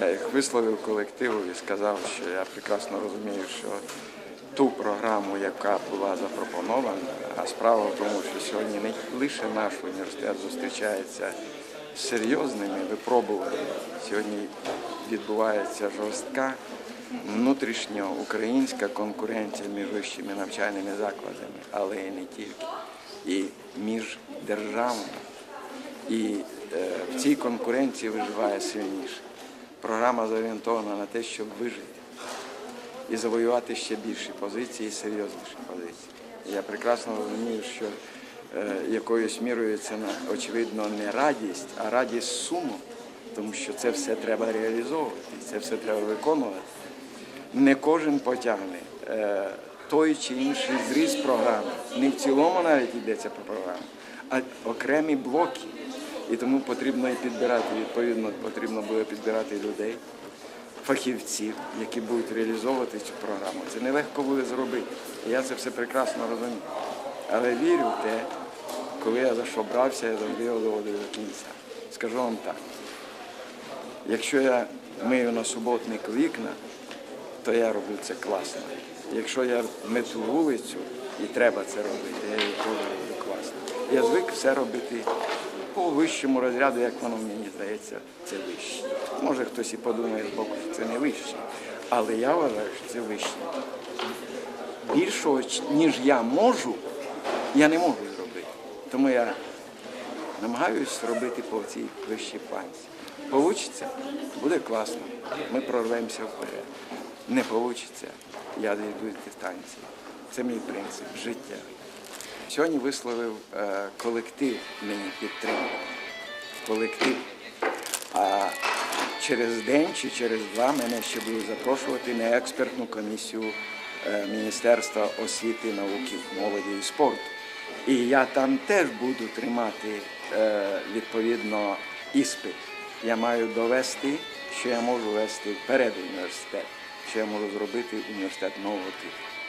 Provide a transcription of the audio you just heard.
Я їх висловив колективу і сказав, що я прекрасно розумію, що ту програму, яка була запропонована, а справа в тому, що сьогодні не лише наш університет зустрічається з серйозними випробуваннями. Сьогодні відбувається жорстка внутрішньоукраїнська конкуренція між вищими навчальними закладами, але і не тільки, і між державами. І е, в цій конкуренції виживає сильніше. Програма зорієнтована на те, щоб вижити і завоювати ще більші позиції, і серйозніші позиції. Я прекрасно розумію, що е, якоюсь мірою це очевидно не радість, а радість суму, тому що це все треба реалізовувати, це все треба виконувати. Не кожен потягне е, той чи інший зріз програми. Не в цілому навіть йдеться про програму, а окремі блоки. І тому потрібно і підбирати, відповідно, потрібно буде підбирати людей, фахівців, які будуть реалізовувати цю програму. Це нелегко буде зробити. Я це все прекрасно розумію. Але вірю в те, коли я за що брався, я завжди доводив до кінця. Скажу вам так. Якщо я мию на суботник вікна, то я роблю це класно. Якщо я мету вулицю і треба це робити, я її теж роблю класно. Я звик все робити по вищому розряду, як воно мені здається, це вище. Може хтось і подумає з боку, що це не вище. Але я вважаю, що це вище. Більшого, ніж я можу, я не можу зробити. Тому я намагаюсь робити по цій вищій планці. Получиться, буде класно. Ми прорвемося вперед. Не получиться, я дійду з дистанції. Це мій принцип життя. Сьогодні висловив е, колектив мені підтримку. Колектив. А через день чи через два мене ще будуть запрошувати на експертну комісію е, Міністерства освіти, науки, молоді і спорту. І я там теж буду тримати е, відповідно іспит. Я маю довести, що я можу вести вперед університет, що я можу зробити університет нового типу.